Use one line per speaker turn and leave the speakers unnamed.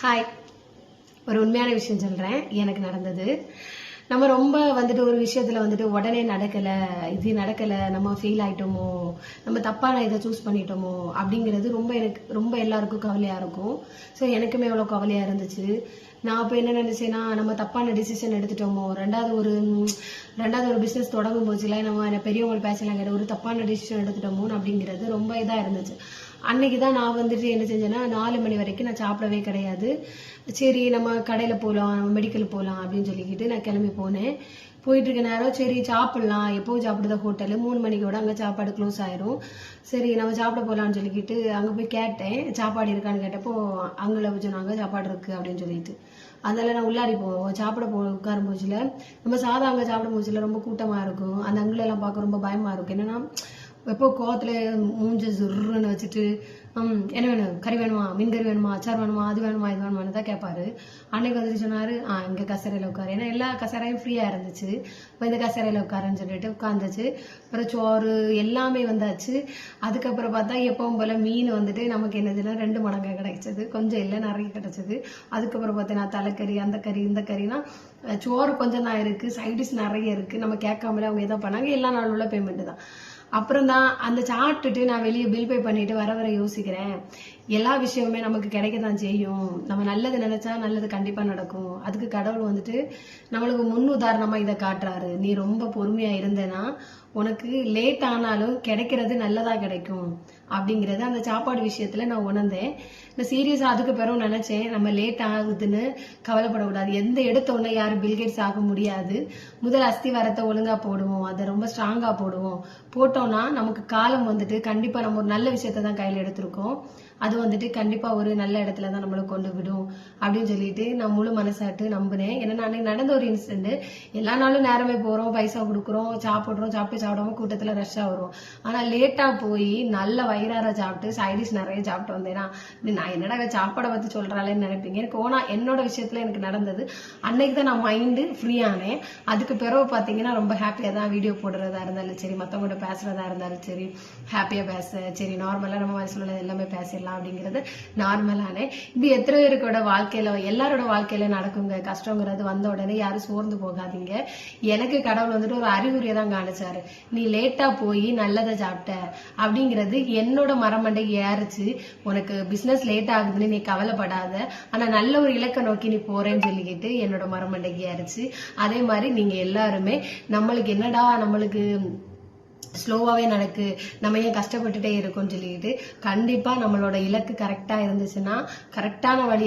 Hi ஒரு உண்மையான விஷயம் சொல்கிறேன் எனக்கு நடந்தது. நம்ம ரொம்ப வந்துட்டு ஒரு விஷயத்தில் வந்துட்டு உடனே நடக்கலை இது நடக்கலை நம்ம ஃபெயில் ஆகிட்டோமோ நம்ம தப்பான இதை சூஸ் பண்ணிட்டோமோ அப்படிங்கிறது ரொம்ப எனக்கு ரொம்ப எல்லாருக்கும் கவலையாக இருக்கும். ஸோ எனக்குமே எவ்வளோ கவலையாக இருந்துச்சு. நான் அப்போ என்ன நினச்சேன்னா நம்ம தப்பான டிசிஷன் எடுத்துட்டோமோ ரெண்டாவது ஒரு ரெண்டாவது ஒரு பிஸ்னஸ் தொடங்கும் போச்சுல நம்ம என்ன பெரியவங்க பேசலாம் கேட்ட ஒரு தப்பான டிசிஷன் எடுத்துட்டோமோ அப்படிங்கிறது ரொம்ப இதாக இருந்துச்சு. அன்னைக்கு தான் நான் வந்துட்டு என்ன செஞ்சேன்னா நாலு மணி வரைக்கும் நான் சாப்பிடவே கிடையாது. சரி நம்ம கடையில் போகலாம் நம்ம மெடிக்கல் போகலாம் அப்படின்னு சொல்லிக்கிட்டு நான் கிளம்பி போனேன். போயிட்டு இருக்க நேரம் சரி சாப்பிடலாம். எப்போவும் சாப்பிடுத ஹோட்டலு மூணு மணிக்கோட அங்கே சாப்பாடு க்ளோஸ் ஆயிரும். சரி நம்ம சாப்பிட போகலான்னு சொல்லிக்கிட்டு அங்கே போய் கேட்டேன். சாப்பாடு இருக்கான்னு கேட்டப்போ அங்கே சொன்னாங்க சாப்பாடு இருக்கு அப்படின்னு சொல்லிட்டு. அதனால நான் உள்ளாடி போவோம் சாப்பிட போ உட்காரும் போச்சுல நம்ம சாதா அங்கே சாப்பிடும் போச்சுல ரொம்ப கூட்டமாக இருக்கும். அந்த அங்குலெல்லாம் பார்க்க ரொம்ப பயமாக இருக்கும். என்னன்னா எப்போ கோவத்தில் மூஞ்ச சுருன்னு வச்சுட்டு என்ன வேணும் கறி வேணுமா மீன் கறி வேணுமா அச்சார் வேணுமா அது வேணுமா இது வேணுமான்னு தான் கேட்பாரு அன்னைக்கு வந்துட்டு சொன்னார் ஆ இங்கே கசரையில் உட்காரு. ஏன்னா எல்லா கசரையும் ஃப்ரீயாக இருந்துச்சு. இப்போ இந்த கசரையில் உட்காருன்னு சொல்லிட்டு உட்காந்துச்சு. அப்புறம் சோறு எல்லாமே வந்தாச்சு. அதுக்கப்புறம் பார்த்தா எப்பவும் போல் மீன் வந்துட்டு நமக்கு என்னதுன்னா ரெண்டு மடங்கு கிடைச்சது. கொஞ்சம் இல்லை நிறைய கிடைச்சது. அதுக்கப்புறம் பார்த்தீங்கன்னா தலைக்கறி அந்த கறி இந்த கறினா சோறு கொஞ்சம் தான் இருக்குது சைடிஷ் நிறைய இருக்குது நம்ம கேட்காமலே அவங்க எதோ பண்ணாங்க. எல்லா நாளும் உள்ள பேமெண்ட்டு தான். அப்புறம் தான் அந்த சாப்பிட்டுட்டு நான் வெளியே பில் பே பண்ணிட்டு வர வர யோசிக்கிறேன். எல்லா விஷயமுமே நமக்கு கிடைக்க தான் செய்யும். நம்ம நல்லது நினைச்சா நல்லது கண்டிப்பா நடக்கும். அதுக்கு கடவுள் வந்துட்டு நம்மளுக்கு முன் உதாரணமா இதை காட்டுறாரு. நீ ரொம்ப பொறுமையா இருந்தேன்னா உனக்கு லேட் ஆனாலும் கிடைக்கிறது நல்லதா கிடைக்கும். அப்படிங்கிறது அந்த சாப்பாடு விஷயத்தில் நான் உணர்ந்தேன். நான் சீரியஸாக அதுக்கு பிறகு நினச்சேன் நம்ம லேட் ஆகுதுன்னு கவலைப்படக்கூடாது எந்த எடுத்தோடனே யாரும் பில்கேட்ஸ் ஆக முடியாது. முதல் அஸ்திவாரத்தை ஒழுங்காக போடுவோம் அதை ரொம்ப ஸ்ட்ராங்காக போடுவோம். போட்டோம்னா நமக்கு காலம் வந்துட்டு கண்டிப்பாக நம்ம ஒரு நல்ல விஷயத்தை தான் கையில் எடுத்திருக்கோம். அது வந்துட்டு கண்டிப்பாக ஒரு நல்ல இடத்துல தான் நம்மளை கொண்டு விடும் அப்படின்னு சொல்லிட்டு நான் முழு மனசாட்டு நம்பினேன். ஏன்னா அன்னைக்கு நடந்த ஒரு இன்சிடென்ட் எல்லா நாளும் நேரமே போகிறோம் பைசா கொடுக்குறோம் சாப்பிட்றோம் சாப்பிட்டு சாப்பிடாம கூட்டத்தில் ரஷ்ஷாக வரும் ஆனால் லேட்டாக போய் நல்ல வயிறார சாப்பிட்டு சைடிஷ் நிறைய சாப்பிட்டு வந்தேன்னா நான் என்னடா சாப்பாடை பற்றி சொல்கிறாளேன்னு நினைப்பீங்க. எனக்கு ஓனா என்னோட விஷயத்தில் எனக்கு நடந்தது. அன்னைக்கு தான் நான் மைண்டு ஃப்ரீ ஆனேன். அதுக்கு பிறகு பார்த்தீங்கன்னா ரொம்ப ஹாப்பியாக தான் வீடியோ போடுறதா இருந்தாலும் சரி மற்றவங்க கூட பேசுகிறதா இருந்தாலும் சரி ஹாப்பியாக பேச சரி நார்மலாக நம்ம வயசுல எல்லாமே பேசிடலாம். அப்படிங்கிறது நார்மலானே இது எத்தனை பேருக்கோட வாழ்க்கையில எல்லாரோட வாழ்க்கையில நடக்குங்க. கஷ்டங்கிறது வந்த உடனே யாரும் சோர்ந்து போகாதீங்க. எனக்கு கடவுள் வந்துட்டு ஒரு அறிகுறியை தான் காணிச்சாரு நீ லேட்டா போய் நல்லதை சாப்பிட்ட அப்படிங்கிறது என்னோட மரமண்டை ஏறிச்சு. உனக்கு பிசினஸ் லேட் ஆகுதுன்னு நீ கவலைப்படாத. ஆனா நல்ல ஒரு இலக்கை நோக்கி நீ போறேன்னு சொல்லிக்கிட்டு என்னோட மரமண்டைக்கு ஏறிச்சு. அதே மாதிரி நீங்க எல்லாருமே நம்மளுக்கு என்னடா நம்மளுக்கு ஸ்லோவாகவே நடக்கு. நம்ம ஏன் கஷ்டப்பட்டுட்டே இருக்கோம்னு சொல்லிட்டு கண்டிப்பா நம்மளோட இலக்கு கரெக்டா இருந்துச்சுன்னா கரெக்டான வழியில்